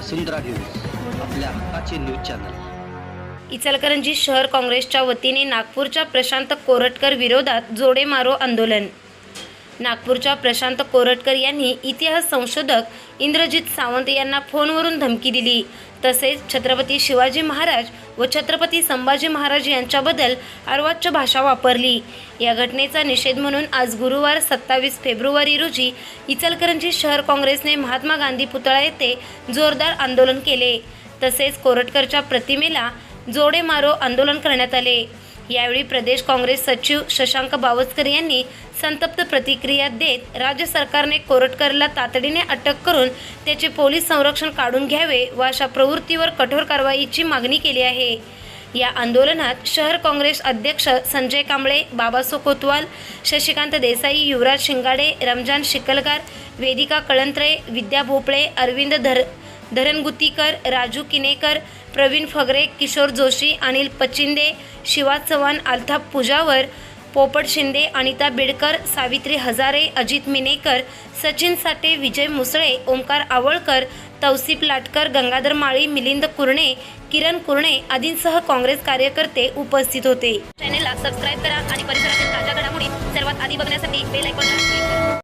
वसुंधरा news आपल्या हक्काचे news channel. Ichalkaranji शहर काँग्रेसच्या वतीने नागपूरच्या प्रशांत कोरटकर विरोधात जोडे मारो आंदोलन. नागपूरच्या प्रशांत कोरटकर यांनी इतिहास संशोधक इंद्रजित सावंत यांना फोनवरून धमकी दिली. तसेच छत्रपती शिवाजी महाराज व छत्रपती संभाजी महाराज यांच्याबद्दल अर्वाच्य भाषा वापरली. या घटनेचा निषेध म्हणून आज गुरुवार सत्तावीस फेब्रुवारी रोजी इचलकरंजी शहर काँग्रेसने महात्मा गांधी पुतळा येथे जोरदार आंदोलन केले. तसेच कोरटकरच्या प्रतिमेला जोडे मारो आंदोलन करण्यात आले. यावेळी प्रदेश काँग्रेस सचिव शशांक बावस्कर यांनी संतप्त प्रतिक्रिया देत राज्य सरकारने कोरटकरला तातडीने अटक करून त्याचे पोलीस संरक्षण काढून घ्यावे व अशा प्रवृत्तीवर कठोर कारवाईची मागणी केली आहे. या आंदोलनात शहर काँग्रेस अध्यक्ष संजय कांबळे बाबासो कोतवाल शशिकांत देसाई युवराज शिंगाडे रमजान शिकलगार वेदिका कळंत्रे विद्या भोपळे अरविंद धर धरणगुतीकर राजू किनेकर प्रवीण फगरे किशोर जोशी अनिल पचिंदे शिवा चव्हाण अल्ताफ पुजावर पोपट शिंदे अनिता बिडकर सावित्री हजारे अजित मिनेकर सचिन साठे विजय मुसळे ओंकार आवळकर तौसिफ लाटकर गंगाधर माळी मिलिंद कुरणे किरण कुरणे आदींसह काँग्रेस कार्यकर्ते उपस्थित होते. चॅनेलला सबस्क्राईब करा आणि परिसरातील ताज्या घडामोडी सर्वात आधी बघण्यासाठी बेल आयकॉनला क्लिक करा.